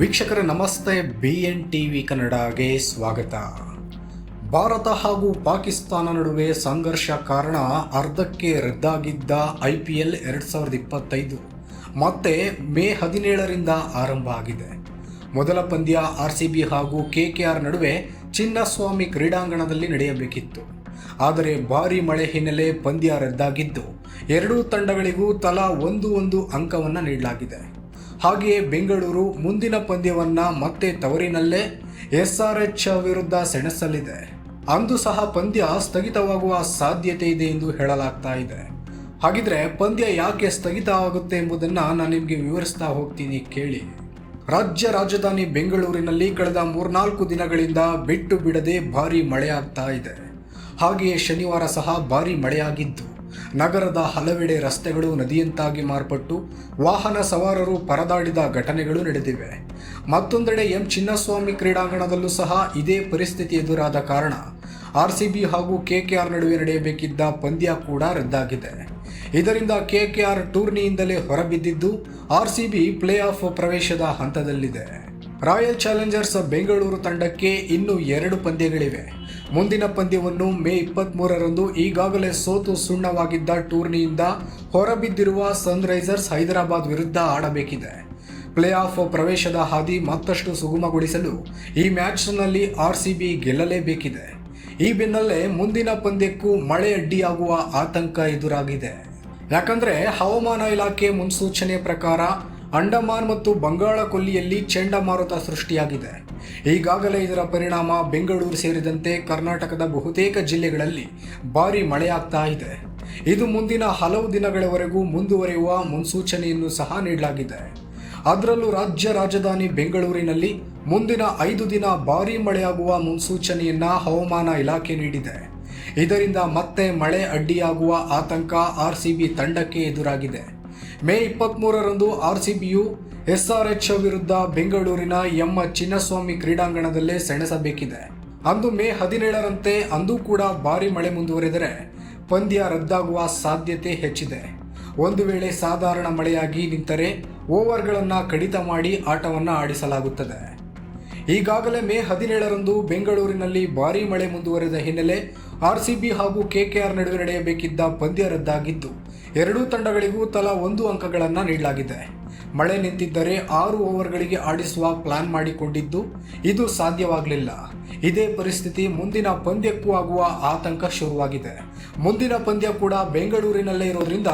ವೀಕ್ಷಕರ, ನಮಸ್ತೆ. B N T V ಕನ್ನಡಗೆ ಸ್ವಾಗತ. ಭಾರತ ಹಾಗೂ ಪಾಕಿಸ್ತಾನ ನಡುವೆ ಸಂಘರ್ಷ ಕಾರಣ ಅರ್ಧಕ್ಕೆ ರದ್ದಾಗಿದ್ದ ಐ ಪಿ ಎಲ್ ಎರಡು ಸಾವಿರದ ಇಪ್ಪತ್ತೈದು. ಮತ್ತೆ ಮೇ ಹದಿನೇಳರಿಂದ ಆರಂಭ ಆಗಿದೆ. ಮೊದಲ ಪಂದ್ಯ ಆರ್ ಸಿ ಬಿ ಹಾಗೂ ಕೆ ಕೆ ಆರ್ ನಡುವೆ ಚಿನ್ನಸ್ವಾಮಿ ಕ್ರೀಡಾಂಗಣದಲ್ಲಿ ನಡೆಯಬೇಕಿತ್ತು. ಆದರೆ ಭಾರೀ ಮಳೆ ಹಿನ್ನೆಲೆ ಪಂದ್ಯ ರದ್ದಾಗಿದ್ದು, ಎರಡೂ ತಂಡಗಳಿಗೂ ತಲಾ ಒಂದು ಒಂದು ಅಂಕವನ್ನು ನೀಡಲಾಗಿದೆ. ಹಾಗೆಯೇ ಬೆಂಗಳೂರು ಮುಂದಿನ ಪಂದ್ಯವನ್ನ ಮತ್ತೆ ತವರಿನಲ್ಲೇ ಎಸ್ಆರ್ಎಚ್ ವಿರುದ್ಧ ಸೆಣಸಲಿದೆ. ಅಂದು ಸಹ ಪಂದ್ಯ ಸ್ಥಗಿತವಾಗುವ ಸಾಧ್ಯತೆ ಇದೆ ಎಂದು ಹೇಳಲಾಗ್ತಾ ಇದೆ. ಹಾಗಿದ್ರೆ ಪಂದ್ಯ ಯಾಕೆ ಸ್ಥಗಿತ ಆಗುತ್ತೆ ಎಂಬುದನ್ನು ನಾನು ನಿಮಗೆ ವಿವರಿಸ್ತಾ ಹೋಗ್ತೀನಿ ಕೇಳಿ. ರಾಜ್ಯ ರಾಜಧಾನಿ ಬೆಂಗಳೂರಿನಲ್ಲಿ ಕಳೆದ ಮೂರ್ನಾಲ್ಕು ದಿನಗಳಿಂದ ಬಿಟ್ಟು ಬಿಡದೆ ಭಾರಿ ಮಳೆಯಾಗ್ತಾ ಇದೆ. ಹಾಗೆಯೇ ಶನಿವಾರ ಸಹ ಭಾರಿ ಮಳೆಯಾಗಿದ್ದು ನಗರದ ಹಲವೆಡೆ ರಸ್ತೆಗಳು ನದಿಯಂತಾಗಿ ಮಾರ್ಪಟ್ಟು ವಾಹನ ಸವಾರರು ಪರದಾಡಿದ ಘಟನೆಗಳು ನಡೆದಿವೆ. ಮತ್ತೊಂದೆಡೆ ಎಂ. ಚಿನ್ನಸ್ವಾಮಿ ಕ್ರೀಡಾಂಗಣದಲ್ಲೂ ಸಹ ಇದೇ ಪರಿಸ್ಥಿತಿ ಎದುರಾದ ಕಾರಣ ಆರ್ಸಿಬಿ ಹಾಗೂ ಕೆಕೆಆರ್ ನಡುವೆ ನಡೆಯಬೇಕಿದ್ದ ಪಂದ್ಯ ಕೂಡ ರದ್ದಾಗಿದೆ. ಇದರಿಂದ ಕೆಕೆಆರ್ ಟೂರ್ನಿಯಿಂದಲೇ ಹೊರಬಿದ್ದಿದ್ದು ಆರ್ಸಿಬಿ ಪ್ಲೇ ಆಫ್ ಪ್ರವೇಶದ ಹಂತದಲ್ಲಿದೆ. ರಾಯಲ್ ಚಾಲೆಂಜರ್ಸ್ ಬೆಂಗಳೂರು ತಂಡಕ್ಕೆ ಇನ್ನೂ ಎರಡು ಪಂದ್ಯಗಳಿವೆ. ಮುಂದಿನ ಪಂದ್ಯವನ್ನು ಮೇ ಇಪ್ಪತ್ತ್ಮೂರರಂದು ಈಗಾಗಲೇ ಸೋತು ಸುಣ್ಣವಾಗಿದ್ದ ಟೂರ್ನಿಯಿಂದ ಹೊರಬಿದ್ದಿರುವ ಸನ್ರೈಸರ್ಸ್ ಹೈದರಾಬಾದ್ ವಿರುದ್ಧ ಆಡಬೇಕಿದೆ. ಪ್ಲೇ ಆಫ್ ಪ್ರವೇಶದ ಹಾದಿ ಮತ್ತಷ್ಟು ಸುಗಮಗೊಳಿಸಲು ಈ ಮ್ಯಾಚ್ನಲ್ಲಿ ಆರ್ ಸಿ ಬಿ ಗೆಲ್ಲಲೇಬೇಕಿದೆ. ಈ ಬೆನ್ನಲ್ಲೇ ಮುಂದಿನ ಪಂದ್ಯಕ್ಕೂ ಮಳೆ ಅಡ್ಡಿಯಾಗುವ ಆತಂಕ ಎದುರಾಗಿದೆ. ಯಾಕಂದ್ರೆ ಹವಾಮಾನ ಇಲಾಖೆ ಮುನ್ಸೂಚನೆ ಪ್ರಕಾರ ಅಂಡಮಾನ್ ಮತ್ತು ಬಂಗಾಳ ಕೊಲ್ಲಿಯಲ್ಲಿ ಚಂಡಮಾರುತ ಸೃಷ್ಟಿಯಾಗಿದೆ. ಈಗಾಗಲೇ ಇದರ ಪರಿಣಾಮ ಬೆಂಗಳೂರು ಸೇರಿದಂತೆ ಕರ್ನಾಟಕದ ಬಹುತೇಕ ಜಿಲ್ಲೆಗಳಲ್ಲಿ ಭಾರೀ ಮಳೆಯಾಗ್ತಾ ಇದೆ. ಇದು ಮುಂದಿನ ಹಲವು ದಿನಗಳವರೆಗೂ ಮುಂದುವರಿಯುವ ಮುನ್ಸೂಚನೆಯನ್ನು ಸಹ ನೀಡಲಾಗಿದೆ. ಅದರಲ್ಲೂ ರಾಜ್ಯ ರಾಜಧಾನಿ ಬೆಂಗಳೂರಿನಲ್ಲಿ ಮುಂದಿನ ಐದು ದಿನ ಭಾರೀ ಮಳೆಯಾಗುವ ಮುನ್ಸೂಚನೆಯನ್ನ ಹವಾಮಾನ ಇಲಾಖೆ ನೀಡಿದೆ. ಇದರಿಂದ ಮತ್ತೆ ಮಳೆ ಅಡ್ಡಿಯಾಗುವ ಆತಂಕ ಆರ್ ಸಿ ಬಿ ತಂಡಕ್ಕೆ ಎದುರಾಗಿದೆ. ಮೇ ಇಪ್ಪತ್ತ್ಮೂರರಂದು ಆರ್ ಸಿ ಬಿಯು ಎಸ್ಆರ್ಎಚ್ ವಿರುದ್ಧ ಬೆಂಗಳೂರಿನ ಎಂ ಚಿನ್ನಸ್ವಾಮಿ ಕ್ರೀಡಾಂಗಣದಲ್ಲೇ ಸೆಣಸಬೇಕಿದೆ. ಅಂದು ಮೇ ಹದಿನೇಳರಂತೆ ಅಂದು ಕೂಡ ಭಾರಿ ಮಳೆ ಮುಂದುವರೆದರೆ ಪಂದ್ಯ ರದ್ದಾಗುವ ಸಾಧ್ಯತೆ ಹೆಚ್ಚಿದೆ. ಒಂದು ವೇಳೆ ಸಾಧಾರಣ ಮಳೆಯಾಗಿ ನಿಂತರೆ ಓವರ್ಗಳನ್ನು ಕಡಿತ ಮಾಡಿ ಆಟವನ್ನು ಆಡಿಸಲಾಗುತ್ತದೆ. ಈಗಾಗಲೇ ಮೇ ಹದಿನೇಳರಂದು ಬೆಂಗಳೂರಿನಲ್ಲಿ ಭಾರೀ ಮಳೆ ಮುಂದುವರೆದ ಹಿನ್ನೆಲೆ ಆರ್ಸಿಬಿ ಹಾಗೂ ಕೆಕೆಆರ್ ನಡುವೆ ನಡೆಯಬೇಕಿದ್ದ ಪಂದ್ಯ ರದ್ದಾಗಿದ್ದು, ಎರಡೂ ತಂಡಗಳಿಗೂ ತಲಾ ಒಂದು ಅಂಕಗಳನ್ನು ನೀಡಲಾಗಿದೆ. ಮಳೆ ನಿಂತಿದ್ದರೆ ಆರು ಓವರ್ಗಳಿಗೆ ಆಡಿಸುವ ಪ್ಲಾನ್ ಮಾಡಿಕೊಂಡಿದ್ದು, ಇದು ಸಾಧ್ಯವಾಗಲಿಲ್ಲ. ಇದೇ ಪರಿಸ್ಥಿತಿ ಮುಂದಿನ ಪಂದ್ಯಕ್ಕೂ ಆಗುವ ಆತಂಕ ಶುರುವಾಗಿದೆ. ಮುಂದಿನ ಪಂದ್ಯ ಕೂಡ ಬೆಂಗಳೂರಿನಲ್ಲೇ ಇರೋದ್ರಿಂದ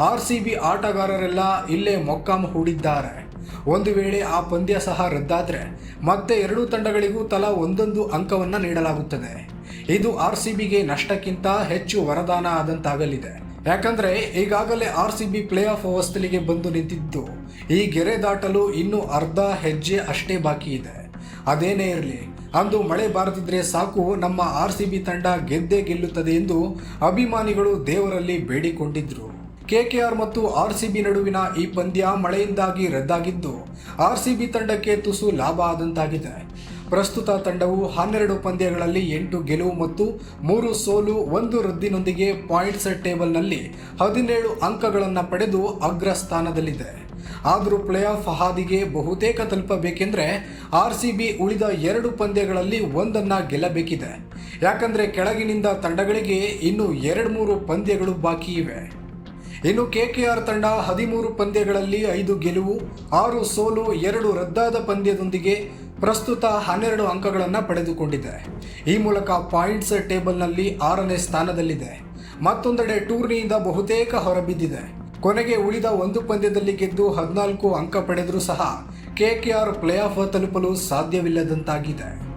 ಆರ್ ಆಟಗಾರರೆಲ್ಲ ಇಲ್ಲೇ ಮೊಕ್ಕಾಂ ಹೂಡಿದ್ದಾರೆ. ಒಂದು ವೇಳೆ ಆ ಪಂದ್ಯ ಸಹ ರದ್ದಾದರೆ ಮತ್ತೆ ಎರಡೂ ತಂಡಗಳಿಗೂ ತಲಾ ಒಂದೊಂದು ಅಂಕವನ್ನು ನೀಡಲಾಗುತ್ತದೆ. ಇದು ಆರ್ ಸಿ ಬಿಗೆ ನಷ್ಟಕ್ಕಿಂತ ಹೆಚ್ಚು ವರದಾನ ಆದಂತಾಗಲಿದೆ. ಯಾಕಂದ್ರೆ ಈಗಾಗಲೇ R C B play off ಹೊಸ್ತಲಿಗೆ ಬಂದು ನಿಂತಿದ್ದು. ಈ ಗೆರೆ ದಾಟಲು ಇನ್ನೂ ಅರ್ಧ ಹೆಜ್ಜೆ ಅಷ್ಟೇ ಬಾಕಿ ಇದೆ. ಅದೇನೇ ಇರಲಿ, ಅಂದು ಮಳೆ ಬಾರದಿದ್ರೆ ಸಾಕು ನಮ್ಮ ಆರ್ ಸಿ ಬಿ ತಂಡ ಗೆದ್ದೇ ಗೆಲ್ಲುತ್ತದೆ ಎಂದು ಅಭಿಮಾನಿಗಳು ದೇವರಲ್ಲಿ ಬೇಡಿಕೊಂಡಿದ್ರು. ಕೆಕೆಆರ್ ಮತ್ತು ಆರ್ ಸಿ ಬಿ ನಡುವಿನ ಈ ಪಂದ್ಯ ಮಳೆಯಿಂದಾಗಿ ರದ್ದಾಗಿದ್ದು ಆರ್ ಸಿ ಬಿ ತಂಡಕ್ಕೆ ತುಸು ಲಾಭ ಆದಂತಾಗಿದೆ. ಪ್ರಸ್ತುತ ತಂಡವು ಹನ್ನೆರಡು ಪಂದ್ಯಗಳಲ್ಲಿ ಎಂಟು ಗೆಲುವು ಮತ್ತು ಮೂರು ಸೋಲು, ಒಂದು ರದ್ದಿನೊಂದಿಗೆ ಪಾಯಿಂಟ್ಸ್ ಟೇಬಲ್ನಲ್ಲಿ ಹದಿನೇಳು ಅಂಕಗಳನ್ನು ಪಡೆದು ಅಗ್ರ ಸ್ಥಾನದಲ್ಲಿದೆ. ಆದರೂ ಪ್ಲೇ ಆಫ್ ಹಾದಿಗೆ ಬಹುತೇಕ ತಲುಪಬೇಕೆಂದರೆ ಆರ್ ಸಿ ಬಿ ಉಳಿದ ಎರಡು ಪಂದ್ಯಗಳಲ್ಲಿ ಒಂದನ್ನು ಗೆಲ್ಲಬೇಕಿದೆ. ಯಾಕಂದರೆ ಕೆಳಗಿನಿಂದ ತಂಡಗಳಿಗೆ ಇನ್ನೂ ಎರಡು ಮೂರು ಪಂದ್ಯಗಳು ಬಾಕಿ ಇವೆ. ಇನ್ನು ಕೆಕೆಆರ್ ತಂಡ ಹದಿಮೂರು ಪಂದ್ಯಗಳಲ್ಲಿ ಐದು ಗೆಲುವು, ಆರು ಸೋಲು, ಎರಡು ರದ್ದಾದ ಪಂದ್ಯದೊಂದಿಗೆ ಪ್ರಸ್ತುತ ಹನ್ನೆರಡು ಅಂಕಗಳನ್ನು ಪಡೆದುಕೊಂಡಿದೆ. ಈ ಮೂಲಕ ಪಾಯಿಂಟ್ಸ್ ಟೇಬಲ್ನಲ್ಲಿ ಆರನೇ ಸ್ಥಾನದಲ್ಲಿದೆ. ಮತ್ತೊಂದೆಡೆ ಟೂರ್ನಿಯಿಂದ ಬಹುತೇಕ ಹೊರಬಿದ್ದಿದೆ. ಕೊನೆಗೆ ಉಳಿದ ಒಂದು ಪಂದ್ಯದಲ್ಲಿ ಗೆದ್ದು ಹದಿನಾಲ್ಕು ಅಂಕ ಪಡೆದರೂ ಸಹ ಕೆಕೆಆರ್ ಪ್ಲೇ ಆಫ್ ತಲುಪಲು ಸಾಧ್ಯವಿಲ್ಲದಂತಾಗಿದೆ.